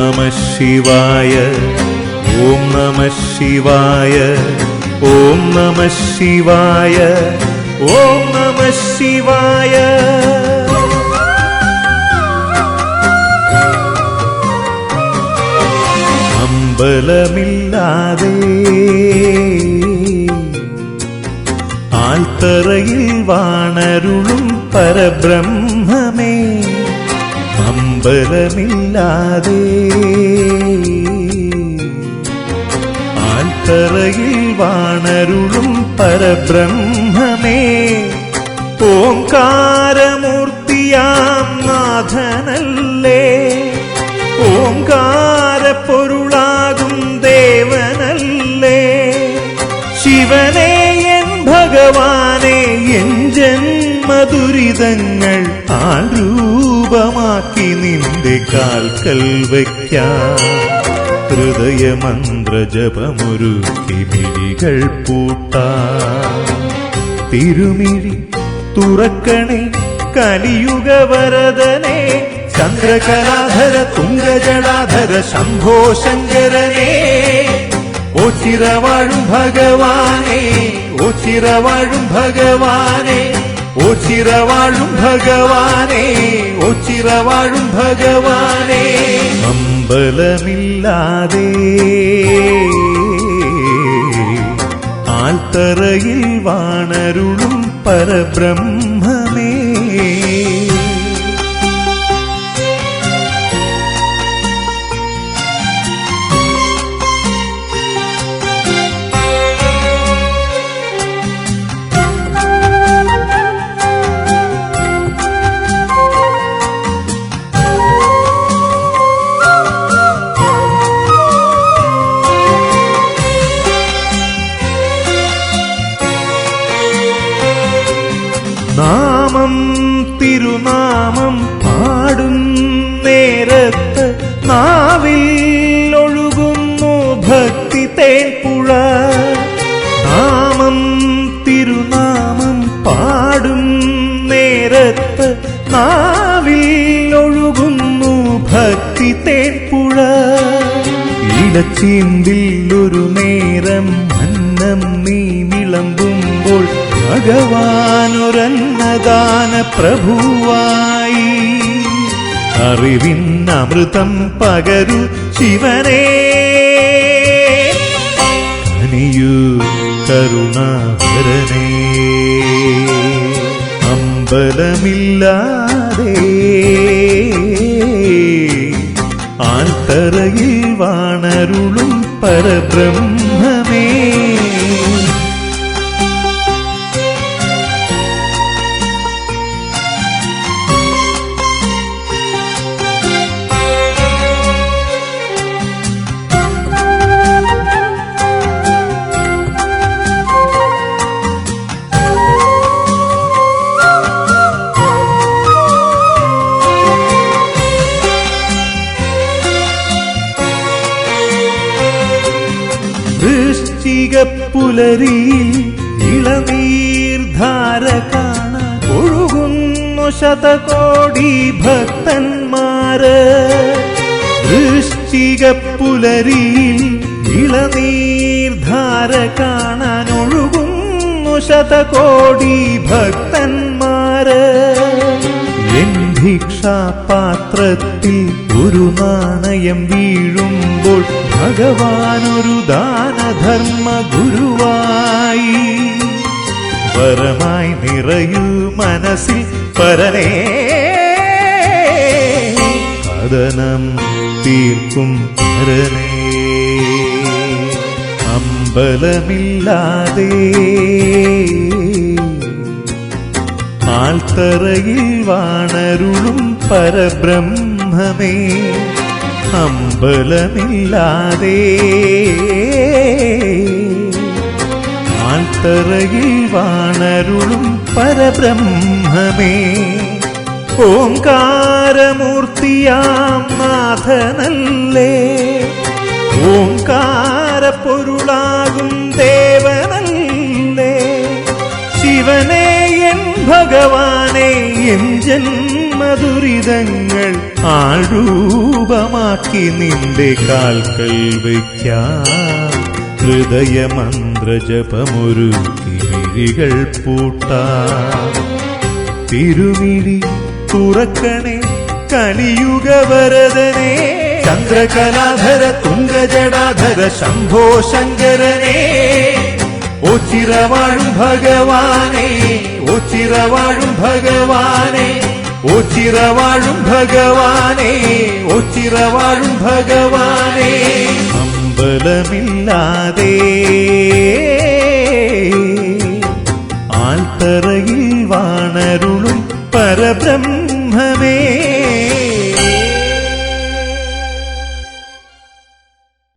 ശിവായ ഓം നമ ശിവായ ഓം നമ ശിവായ ഓം നമ ശിവായ. അമ്പലമില്ലാതെ ആൽത്തറയിൽ വാണരുളും പരബ്രഹ്മമേ അമ്പലമില്ലാതെ ആൽത്തറയിൽ വാണരുളും പരബ്രഹ്മമേ. ഓംകാരമൂർത്തിയാം നാഥനല്ലേ. ഓംകാരപ്പൊരുളാകും ദേവനല്ലേ. ശിവനെ എൻ ഭഗവാനെ എൻ ജന്മദുരിതങ്ങൾ ആരൂപമാക്കി നിന്റെ കാൽക്കൽ വയ്ക്കാം. ഹൃദയമന്ത്രജപമൊരുക്കി മിഴികൾ പൂട്ടാ. തിരുമിഴി തുറക്കണേ കലിയുഗ വരതനെ ചന്ദ്രകലാധര തുങ്കജടാധര ശംഭോ ശങ്കരനെ. ഓ ചിറവാഴും ഭഗവാനെ ഓ ചിറവാഴും ഭഗവാനെ. ഓ ചിറവാഴും ഭഗവാനെ ഓ ചിറവാഴും ഭഗവാനെ. അമ്പലമില്ലാതെ ആൽത്തറയിൽ വാണരുളും പരബ്രഹ്മമേ നാമം തിരുനാമം പാടും നേരത്ത് നാവിൽ ഒഴുകുന്നു ഭക്തി തേൻപുഴ. നാമം തിരുനാമം പാടും നേരത്ത് നാവിൽ ഒഴുകുന്നു ഭക്തി തേൻപുഴ. ഇടച്ചീന്തിൽ ഒരു നേരം അന്നം നീ വിളമ്പുമ്പോൾ ഭഗവാനൊരന്നദാന പ്രഭുവായി അറിവിൻ അമൃതം പകരു ശിവനേ. അനിയൂ കരുണാഭരനേ അമ്പലമില്ലാതെ ആൽത്തറയിൽ വാണരുളും പരബ്രഹ്മമേ. പുലരിയിൽ ഇളനീർധാര കാണ ഒഴുകുന്നു ശതകോടി ഭക്തന്മാര്. വൃശ്ചിക ഇളനീർധാര കാണാൻ ഒഴുകുന്നു ശതകോടി ഭക്തന്മാര്. ഭിക്ഷാപാത്രത്തിൽ ഒരു നാണയം വീഴുമ്പോൾ ഭഗവാൻ ഒരു ദാനധർമ്മ ഗുരുവായി വരമായി നിറയൂ മനസ്സിൽ പരനേ. കഥനം തീർക്കും പരനേ. അമ്പലമില്ലാതെ ആൽത്തറയിൽ വാണരുളും പരബ്രഹ്മമേ. അമ്പലമില്ലാതെ ആൽത്തറയിൽ വാണരുളും പരബ്രഹ്മമേ. ഓംകാരമൂർത്തിയാം നാഥനല്ലേ. ഓംകാരപ്പൊരുളാകും ദേവനല്ലേ. ശിവനെ എൻ ഭഗവാനെ എൻ ജന്മ ജന്മദുരിതങ്ങൾ ആഴൂപമാക്കി നിന്റെ കാൽക്കൽ വയ്ക്കാം. ഹൃദയമന്ത്രജപമൊരുക്കി മിഴികൾ പൂട്ടാം. തിരുമിഴി തുറക്കണേ കലിയുഗവരദനെ ചന്ദ്രകലാധര തുങ്കജടാധര ശംഭോ ശങ്കരനെ. ഓ ചിറവാഴും ഭഗവാനെ ഓ ചിറവാഴും ഭഗവാനെ. ഓ ചിറവാഴും ഭഗവാനെ ഓ ചിറവാഴും ഭഗവാനെ. അമ്പലമില്ലാതെ